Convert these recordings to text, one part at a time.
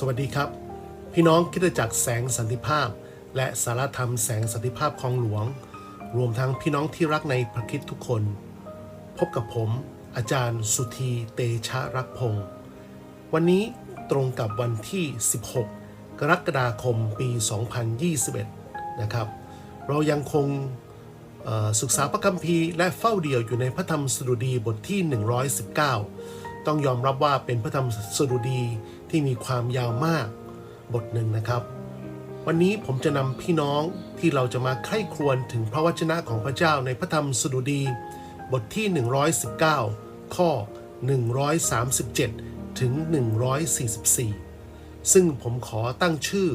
สวัสดีครับ พี่น้องคิดจักรแสงสันติภาพ และสารธรรมแสงสันติภาพคลองหลวง รวมทั้งพี่น้องที่รักในพระคิดทุกคน พบกับผม อาจารย์สุธีเตชะรักพงศ์วันนี้ตรงกับวันที่ 16 กรกฎาคมปี 2021 นะครับ เรายังคงศึกษาพระคัมภีร์และเฝ้าเดี่ยวอยู่ในพระธรรมสดุดีบทที่ 119 ต้องยอมรับว่าเป็นพระธรรมสดุดี ที่มีความยาวมากบทหนึ่งนะครับ วันนี้ผมจะนำพี่น้องที่เราจะมาใคร่ครวญถึงพระวจนะของพระเจ้าในพระธรรมสดุดี บทที่ 119 ข้อ 137 ถึง 144 ซึ่งผมขอตั้งชื่อ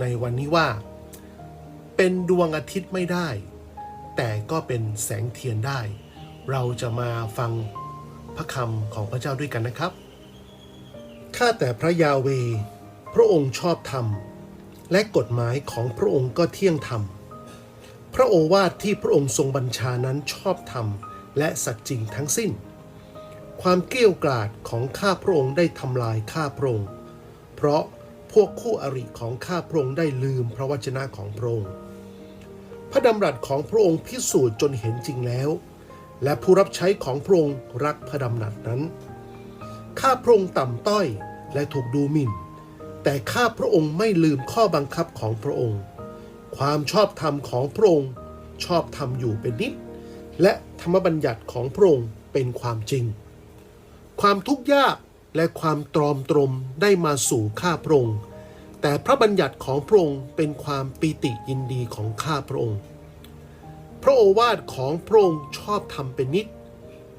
ในวันนี้ว่า เป็นดวงอาทิตย์ไม่ได้ แต่ก็เป็นแสงเทียนได้ เราจะมาฟังพระคำของพระเจ้าด้วยกันนะครับ ข้าแต่พระยาเว พระองค์ชอบธรรม และกฎหมายของพระองค์ก็เที่ยงธรรม พระโอวาทที่พระองค์ทรงบัญชานั้นชอบธรรมและสัจจริงทั้งสิ้น ความเกลี้ยวกล่อดของข้าพระองค์ได้ทำลายข้าพระองค์ เพราะพวกคู่อริของข้าพระองค์ได้ลืมพระวจนะของพระองค์ พระดำรัสของพระองค์พิสูจน์จนเห็นจริงแล้ว และผู้รับใช้ของพระองค์รักพระดำรัสนั้น ข้าพระองค์ต่ำต้อยและถูกดูหมิ่น แต่ข้าพระองค์ไม่ลืมข้อบังคับของพระองค์ ความชอบธรรมของพระองค์ชอบธรรมอยู่เป็นนิด และธรรมบัญญัติของพระองค์เป็นความจริง ความทุกข์ยากและความตรอมตรมได้มาสู่ข้าพระองค์แต่พระบัญญัติของพระองค์เป็นความปีติยินดีของข้าพระองค์ พระโอวาทของพระองค์ชอบธรรมเป็นนิด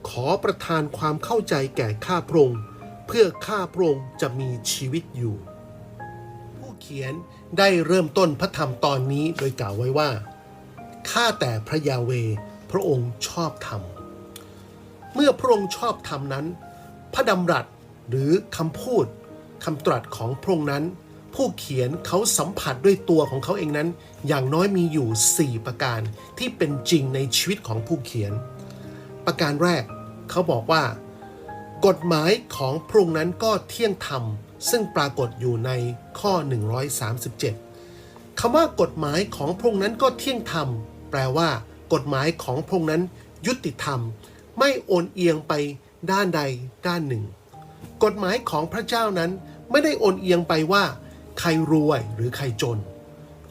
ขอประทานความเข้าใจแก่ข้าพระองค์เพื่อข้าพระองค์จะมีชีวิตอยู่ ผู้เขียนได้เริ่มต้นพระธรรมตอนนี้โดยกล่าวไว้ว่า ข้าแต่พระยาเวพระองค์ชอบธรรม เมื่อพระองค์ชอบธรรมนั้น พระดำรัสหรือคำพูดคำตรัสของพระองค์นั้น ผู้เขียนเขาสัมผัสด้วยตัวของเขาเองนั้น อย่างน้อยมีอยู่ 4 ประการที่เป็นจริงในชีวิตของผู้เขียน ประการแรก เขาบอกว่า กฎหมายของพระองค์นั้นก็เที่ยงธรรม ซึ่งปรากฏอยู่ในข้อ 137คำว่ากฎหมายของพระองค์นั้นก็เที่ยงธรรม แปลว่า กฎหมายของพระองค์นั้นยุติธรรม ไม่โอนเอียงไปด้านใดด้านหนึ่ง กฎหมายของพระเจ้านั้นไม่ได้โอนเอียงไปว่า ใครรวยหรือใครจน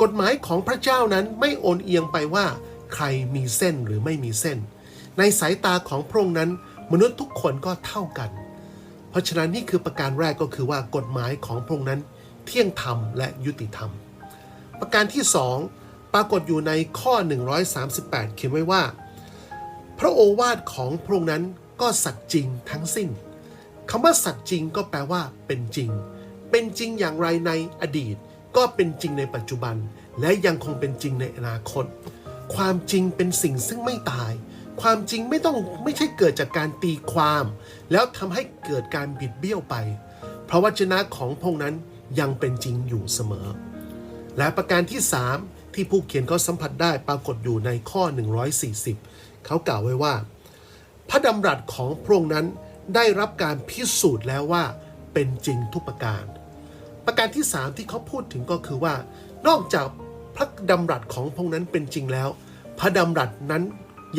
กฎหมายของพระเจ้านั้นไม่โอนเอียงไปว่า ใครมีเส้นหรือไม่มีเส้น ในสายตาของพระองค์นั้น มนุษย์ทุกคนก็เท่ากัน เพราะฉะนั้นนี่คือประการแรกก็คือว่ากฎหมายของพระองค์นั้น เที่ยงธรรมและยุติธรรม ประการที่สองปรากฏอยู่ในข้อ 138 เขียนไว้ว่า พระโอวาทของพระองค์นั้นก็สัตย์จริงทั้งสิ้นคำว่าสัตย์จริงก็แปลว่า เป็นจริง เป็นจริงอย่างไรในอดีต ก็เป็นจริงในปัจจุบัน และยังคงเป็นจริงในอนาคต ความจริงเป็นสิ่งซึ่งไม่ตาย ความจริงไม่ต้องไม่ใช่เกิดจากการตีความ แล้วทำให้เกิดการบิดเบี้ยวไป เพราะวจนะของพงนั้นยังเป็นจริงอยู่เสมอ และประการที่ 3 ที่ผู้เขียนเขาสัมผัสได้ปรากฏอยู่ในข้อ 140 เขากล่าวไว้ว่า พระดำรัสของพระองค์นั้นได้รับการพิสูจน์แล้วว่าเป็นจริงทุกประการ ประการที่ 3 ที่เขาพูดถึงก็คือว่า นอกจากพระดำรัสของพระองค์นั้นเป็นจริงแล้ว พระดำรัสนั้น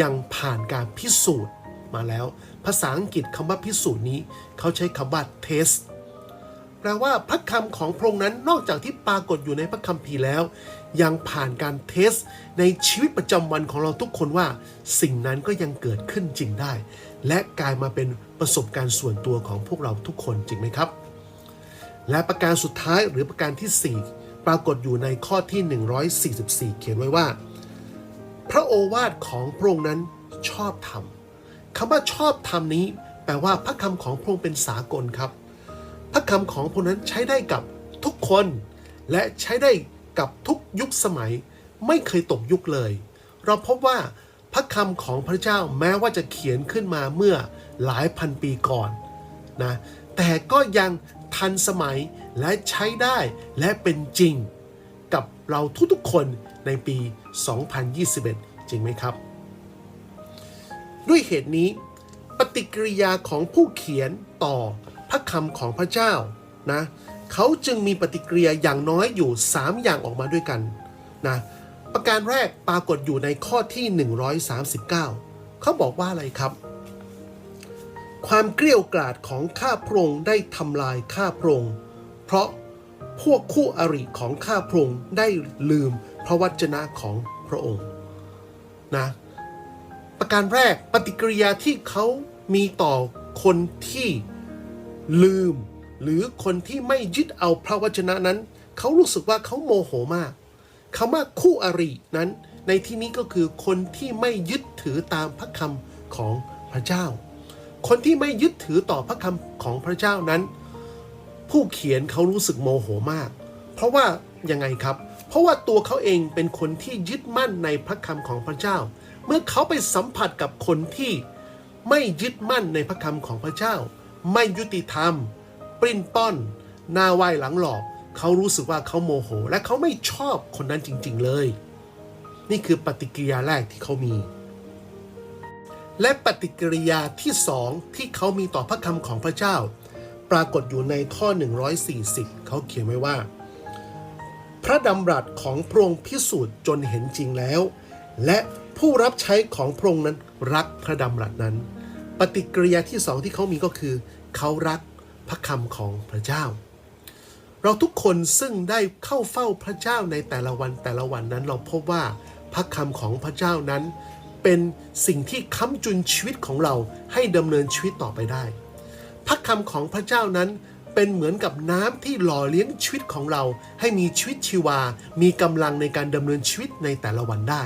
ยังผ่านการพิสูจน์มาแล้ว ภาษาอังกฤษคำว่าพิสูจน์นี้ เขาใช้คำว่า test แปลว่าพระคำของพระองค์นั้นนอกจากที่ปรากฏอยู่ในพระคัมภีร์แล้ว ยังผ่านการเทส ในชีวิตประจำวันของเราทุกคนว่า สิ่งนั้นก็ยังเกิดขึ้นจริงได้ และกลายมาเป็นประสบการณ์ส่วนตัวของพวกเราทุกคนจริงไหมครับ และประการสุดท้ายหรือประการที่ 4 ปรากฏอยู่ในข้อที่ 144 เขียนไว้ว่า พระโอวาทของพระองค์นั้นชอบธรรมคำว่าชอบธรรมนี้ แปลว่าพระคำของพระองค์เป็นสากลครับ พระคำของพระองค์นั้นใช้ได้กับทุกคน และใช้ได้กับทุกยุคสมัย ไม่เคยตกยุคเลย เราพบว่าพระคำของพระเจ้าแม้ว่าจะเขียนขึ้นมาเมื่อหลายพันปีก่อนนะแต่ก็ยังทันสมัยและใช้ได้และเป็นจริง กับเราทุกๆคนในปี 2021 จริงไหมครับ ด้วยเหตุนี้ ปฏิกิริยาของผู้เขียนต่อพระคำของพระเจ้านะเขาจึงมีปฏิกิริยาอย่างน้อยอยู่ 3 อย่างออกมาด้วยกันนะประการแรกปรากฏอยู่ในข้อที่ 139 เขาบอกว่าอะไรครับ ความเกลี้ยวกราดของข้าพระองค์ได้ทำลายข้าพระองค์เพราะ พวกคู่อริของข้าพระองค์ได้ลืมพระวจนะของพระองค์นะประการแรกปฏิกิริยาที่เขามีต่อคนที่ลืม หรือคนที่ไม่ยึดเอาพระวจนะนั้น เขารู้สึกว่าเขาโมโหมากคำว่าคู่อรินั้น ในที่นี้ก็คือคนที่ไม่ยึดถือตามพระคำของพระเจ้า คนที่ไม่ยึดถือต่อพระคำของพระเจ้านั้น ผู้เขียนเขารู้สึกโมโหมาก เพราะว่ายังไงครับ เพราะว่าตัวเขาเองเป็นคนที่ยึดมั่นในพระคำของพระเจ้า เมื่อเขาไปสัมผัสกับคนที่ไม่ยึดมั่นในพระคำของพระเจ้า ไม่ยุติธรรม ปริ้นป้อนหน้าไหวหลังหลอก เขารู้สึกว่าเขาโมโห และเขาไม่ชอบคนนั้นจริง ๆ เลย นี่คือปฏิกิริยาแรกที่เขามี และปฏิกิริยาที่สองที่เขามีต่อพระคำของพระเจ้า ปรากฏอยู่ในข้อ 140 เขาเขียนไว้ว่า พระดำรัสของพระองค์พิสูจน์จนเห็นจริงแล้ว และผู้รับใช้ของพระองค์นั้นรักพระดำรัสนั้น ปฏิกิริยาที่สองที่เขามีก็คือ เขารักพระคำของพระเจ้า เราทุกคนซึ่งได้เข้าเฝ้าพระเจ้าในแต่ละวันแต่ละวันนั้นเราพบว่าพระคำของพระเจ้านั้น เป็นสิ่งที่ค้ำจุนชีวิตของเราให้ดำเนินชีวิตต่อไปได้ พระคำของพระเจ้านั้นเป็นเหมือนกับน้ำที่หล่อเลี้ยงชีวิตของเรา ให้มีชีวิตชีวา มีกำลังในการดำเนินชีวิตในแต่ละวันได้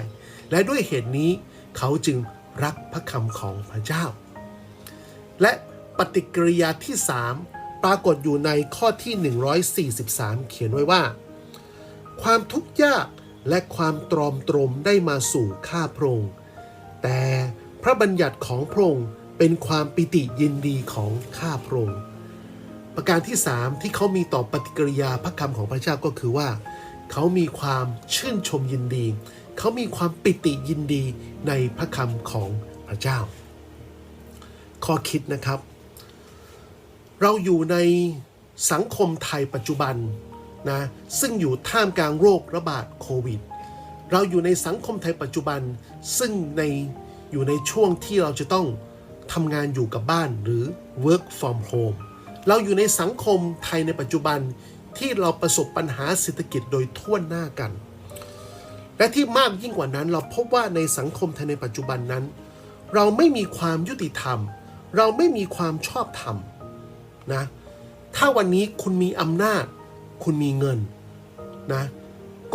และด้วยเหตุนี้เขาจึงรักพระคำของพระเจ้า และปฏิกิริยาที่ 3 ปรากฏอยู่ในข้อที่ 143 เขียนไว้ว่า ความทุกข์ยากและความตรอมตรมได้มาสู่ข้าพระองค์แต่พระบัญญัติของพระองค์ เป็นความปิติยินดีของข้าพระองค์ประการที่3ที่เขามีต่อปฏิกิริยาพระคำของพระเจ้าก็คือว่า เขามีความชื่นชมยินดี เขามีความปิติยินดีในพระคำของพระเจ้า ข้อคิดนะครับ เราอยู่ในสังคมไทยปัจจุบันนะซึ่งอยู่ท่ามกลางโรคระบาดโควิด เราอยู่ในสังคมไทยปัจจุบัน ซึ่งในอยู่ในช่วงที่เราจะต้อง ทำงานอยู่กับบ้านหรือ work from home เราอยู่ในสังคมไทยในปัจจุบันที่เราประสบปัญหาเศรษฐกิจโดยทั่วหน้ากัน และที่มากยิ่งกว่านั้นเราพบว่าในสังคมไทยในปัจจุบันนั้น เราไม่มีความยุติธรรม เราไม่มีความชอบธรรมนะถ้าวันนี้คุณมีอำนาจ คุณมีเงินนะ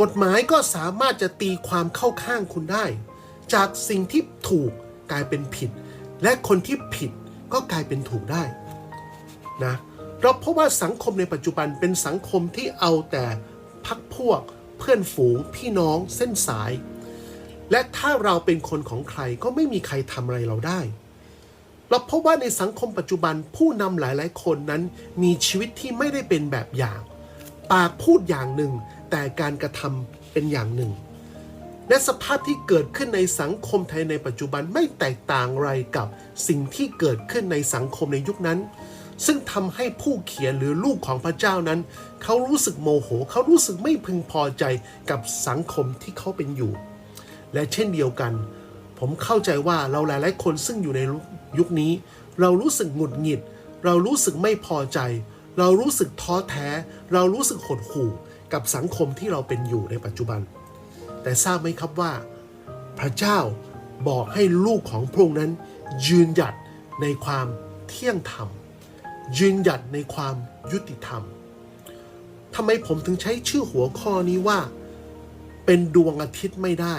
กฎหมายก็สามารถจะตีความเข้าข้างคุณได้ จากสิ่งที่ถูกกลายเป็นผิด และคนที่ผิดก็กลายเป็นถูกได้นะเราพบว่าสังคมในปัจจุบันเป็นสังคมที่เอาแต่พักพวก เพื่อนฝูง พี่น้องเส้นสาย และถ้าเราเป็นคนของใครก็ไม่มีใครทำอะไรเราได้เราพบว่าในสังคมปัจจุบันผู้นำหลายๆ คนนั้นมีชีวิตที่ไม่ได้เป็นแบบอย่าง ปากพูดอย่างหนึ่ง แต่การกระทำเป็นอย่างหนึ่ง และสภาพที่เกิดขึ้นในสังคมไทยในปัจจุบันไม่แตกต่างอะไรกับสิ่งที่เกิดขึ้นในสังคมในยุคนั้น ซึ่งทำให้ผู้เขียนหรือลูกของพระเจ้านั้น เขารู้สึกโมโห เขารู้สึกไม่พึงพอใจกับสังคมที่เขาเป็นอยู่ และเช่นเดียวกัน ผมเข้าใจว่าเราหลาย ๆ คนซึ่งอยู่ในยุคนี้ เรารู้สึกหงุดหงิด เรารู้สึกไม่พอใจ เรารู้สึกท้อแท้ เรารู้สึกหดหู่กับสังคมที่เราเป็นอยู่ในปัจจุบัน แต่ทราบไหมครับว่า พระเจ้าบอกให้ลูกของพระองค์นั้น ยืนหยัดในความเที่ยงธรรม ยืนหยัดในความยุติธรรมทำไมผมถึงใช้ชื่อหัวข้อนี้ว่า เป็นดวงอาทิตย์ไม่ได้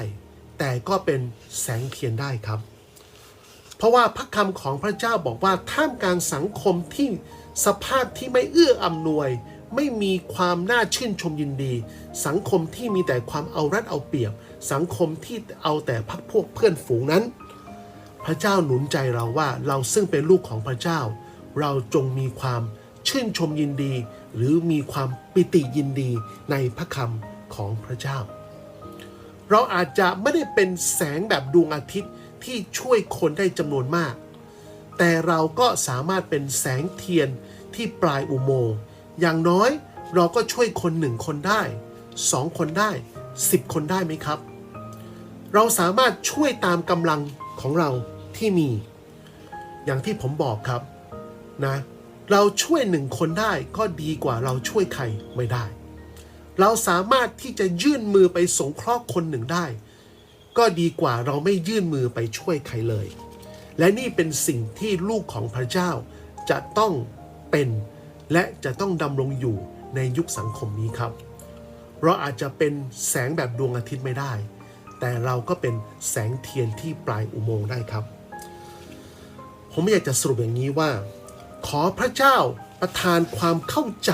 แต่ก็เป็นแสงเทียนได้ครับ เพราะว่าพระคำของพระเจ้าบอกว่าท่ามกลางสังคมที่สภาพที่ไม่เอื้ออำนวย ไม่มีความน่าชื่นชมยินดี สังคมที่มีแต่ความเอารัดเอาเปรียบ สังคมที่เอาแต่พักพวกเพื่อนฝูงนั้น พระเจ้าหนุนใจเราว่าเราซึ่งเป็นลูกของพระเจ้า เราจงมีความชื่นชมยินดี หรือมีความปิติยินดีในพระคำของพระเจ้า เราอาจจะไม่ได้เป็นแสงแบบดวงอาทิตย์ที่ช่วยคนได้จำนวนมาก แต่เราก็สามารถเป็นแสงเทียนที่ปลายอุโมงค์ อย่างน้อยเราก็ช่วยคนหนึ่งคนได้สองคนได้สิบคนได้ไหมครับ เราสามารถช่วยตามกำลังของเราที่มี อย่างที่ผมบอกครับนะเราช่วยหนึ่งคนได้ก็ดีกว่าเราช่วยใครไม่ได้ เราสามารถที่จะยื่นมือไปสงเคราะห์คนหนึ่งได้ ก็ดีกว่าเราไม่ยื่นมือไปช่วยใครเลย และนี่เป็นสิ่งที่ลูกของพระเจ้าจะต้องเป็น และจะต้องดำรงอยู่ในยุคสังคมนี้ครับ เราอาจจะเป็นแสงแบบดวงอาทิตย์ไม่ได้ แต่เราก็เป็นแสงเทียนที่ปลายอุโมงค์ได้ครับ ผมอยากจะสรุปอย่างนี้ว่า ขอพระเจ้าประทานความเข้าใจ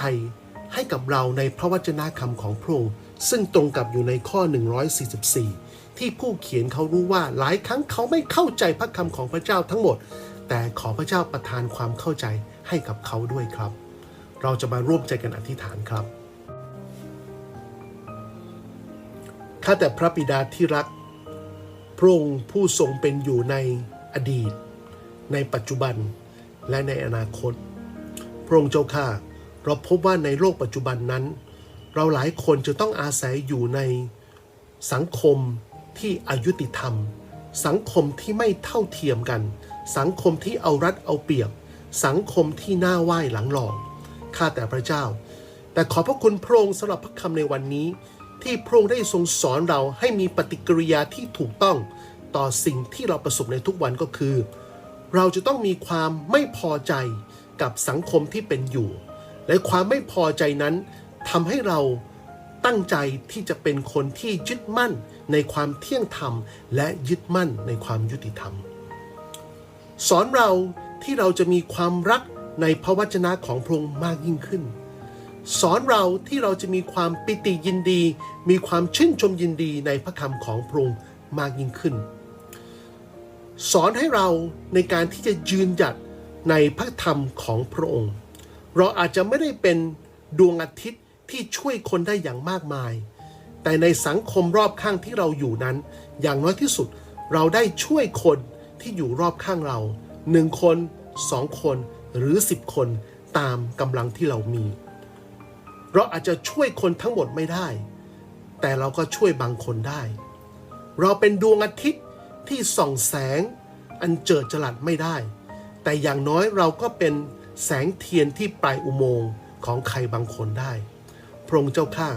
ให้กับเราในพระวจนะคำของพระองค์ซึ่งตรงกับอยู่ในข้อ 144 ที่ผู้เขียนเขารู้ว่าหลายครั้งเขาไม่เข้าใจพระคำของพระเจ้าทั้งหมด แต่ขอพระเจ้าประทานความเข้าใจให้กับเขาด้วยครับ เราจะมาร่วมใจกันอธิษฐานครับ ข้าแต่พระบิดาที่รัก พระองค์ผู้ทรงเป็นอยู่ในอดีต ในปัจจุบันและในอนาคต พระองค์เจ้าข้าเราพบว่าในโลกปัจจุบันนั้น เราหลายคนจะต้องอาศัยอยู่ในสังคมที่อายุติธรรม สังคมที่ไม่เท่าเทียมกัน สังคมที่เอารัดเอาเปรียบ สังคมที่หน้าไหว้หลังหลอก ข้าแต่พระเจ้า แต่ขอพระคุณพระองค์สำหรับพระคำในวันนี้ ที่พระองค์ได้ทรงสอนเราให้มีปฏิกิริยาที่ถูกต้องต่อสิ่งที่เราประสบในทุกวันก็คือ เราจะต้องมีความไม่พอใจกับสังคมที่เป็นอยู่ และความไม่พอใจนั้นทำให้เราตั้งใจที่จะเป็นคนที่ยึดมั่นในความเที่ยงธรรม และยึดมั่นในความยุติธรรม สอนเราที่เราจะมีความรัก ในพระวจนะของพระองค์มากยิ่งขึ้น สอนเราที่เราจะมีความปิติยินดี มีความชื่นชมยินดีในพระคำของพระองค์มากยิ่งขึ้น สอนให้เราในการที่จะยืนหยัดในพระธรรมของพระองค์ เราอาจจะไม่ได้เป็นดวงอาทิตย์ที่ช่วยคนได้อย่างมากมาย แต่ในสังคมรอบข้างที่เราอยู่นั้น อย่างน้อยที่สุดเราได้ช่วยคนที่อยู่รอบข้างเราหนึ่งคนสองคน หรือสิบคนตามกำลังที่เรามี เราอาจจะช่วยคนทั้งหมดไม่ได้ แต่เราก็ช่วยบางคนได้ เราเป็นดวงอาทิตย์ที่ส่องแสงอันเจิดจรัสไม่ได้ แต่อย่างน้อยเราก็เป็นแสงเทียนที่ปลายอุโมงค์ของใครบางคนได้ พระองค์เจ้าข้า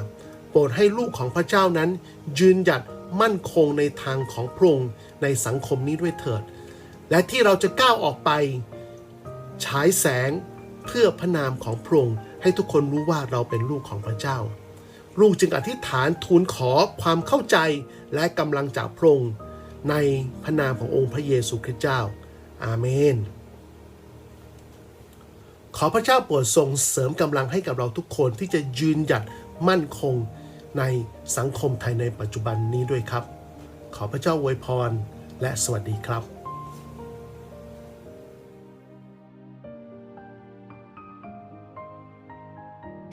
โปรดให้ลูกของพระเจ้านั้น ยืนหยัดมั่นคงในทางของพระองค์ในสังคมนี้ด้วยเถิด และที่เราจะก้าวออกไป ฉายแสงเพื่อพระนามของพระองค์ให้ทุกคนรู้ว่าเราเป็นลูกของพระเจ้า ลูกจึงอธิษฐานทูลขอความเข้าใจและกำลังจากพระองค์ในพระนามขององค์พระเยซูคริสต์เจ้า อาเมน ขอพระเจ้าโปรดทรงเสริมกำลังให้กับเราทุกคนที่จะยืนหยัดมั่นคงในสังคมไทยในปัจจุบันนี้ด้วยครับ ขอพระเจ้าอวยพรและสวัสดีครับ